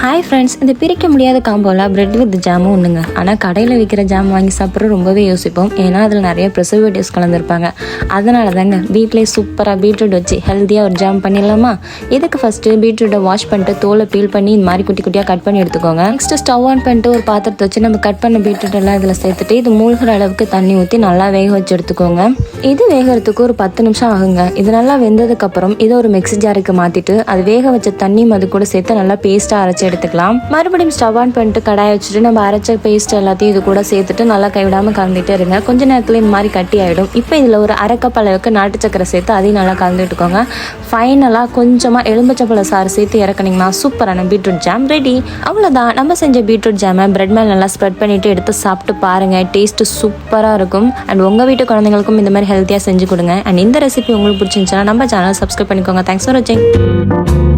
Hi friends இந்த பிரிக்க முடியாத காம்போவில் பிரெட் வித் ஜாமும் ஒன்றுங்க ஆனால் கடையில் விற்கிற ஜாம் வாங்கி சாப்பிட்ற ரொம்பவே யோசிப்போம். ஏன்னா அதில் நிறைய ப்ரிசர்வேட்டிவ்ஸ் கலந்துருப்பாங்க. அதனால தாங்க வீட்டிலே சூப்பராக பீட்ரூட் வச்சு ஹெல்த்தியாக ஒரு ஜாம் பண்ணிடலாமா? இதுக்கு ஃபஸ்ட்டு பீட்ரூட்டை வாஷ் பண்ணிட்டு தோலை பீல் பண்ணி இந்த மாதிரி குட்டி குட்டியாக கட் பண்ணி எடுத்துக்கோங்க. நெக்ஸ்ட் ஸ்டவ் ஆன் பண்ணிட்டு ஒரு பாத்திரத்தை வச்சு நம்ம கட் பண்ண பீட்ரூட் எல்லாம் இதில் சேர்த்துட்டு இது மூழ்கிற அளவுக்கு தண்ணி ஊற்றி நல்லா வேக வச்சு எடுத்துக்கோங்க. இது வேகிறதுக்கு ஒரு பத்து நிமிஷம் ஆகுங்க. இது நல்லா வெந்ததுக்கப்புறம் இதை ஒரு மிக்ஸி ஜாருக்கு மாற்றிட்டு அது வேக வச்ச தண்ணியும் அது கூட சேர்த்து நல்லா பேஸ்ட்டாக அரைச்சி எடுத்துக்கலாம். மறுபடியும் ஸ்டவ் ஆன் பண்ணிட்டு கடாயை வச்சுட்டு நம்ம அரைச்ச பேஸ்ட் எல்லாத்தையும் இது கூட சேர்த்துட்டு நல்லா கைவிடாமல் கலந்துட்டே இருங்க. கொஞ்ச நேரத்தில் இந்த மாதிரி கட்டி ஆகிடும் இப்போ இதில் ஒரு அரை கப் அளவுக்கு நாட்டு சக்கரை சேர்த்து அதையும் நல்லா கலந்துட்டுக்கோங்க ஃபைனலாக கொஞ்சமாக எலும்பச்சப்பழ சாறு சேர்த்து இறக்குனீங்கன்னா சூப்பரான பீட்ரூட் ஜாம் ரெடி அவ்வளோதான் நம்ம செஞ்ச பீட்ரூட் ஜாமை பிரெட் மேல் நல்லா ஸ்ப்ரெட் பண்ணிட்டு எடுத்து சாப்பிட்டு பாருங்கள் டேஸ்ட்டு சூப்பராக இருக்கும். அண்ட் உங்கள் வீட்டு குழந்தைங்களுக்கும் இந்த மாதிரி ஹெல்த்தியாக செஞ்சு கொடுங்க. அண்ட் இந்த ரெசிபி உங்களுக்கு பிடிச்சிருந்துச்சுன்னா நம்ம சேனல் சப்ஸ்கிரைப் பண்ணிக்கோங்க. தேங்க்ஸ் ஃபார் வாட்சிங்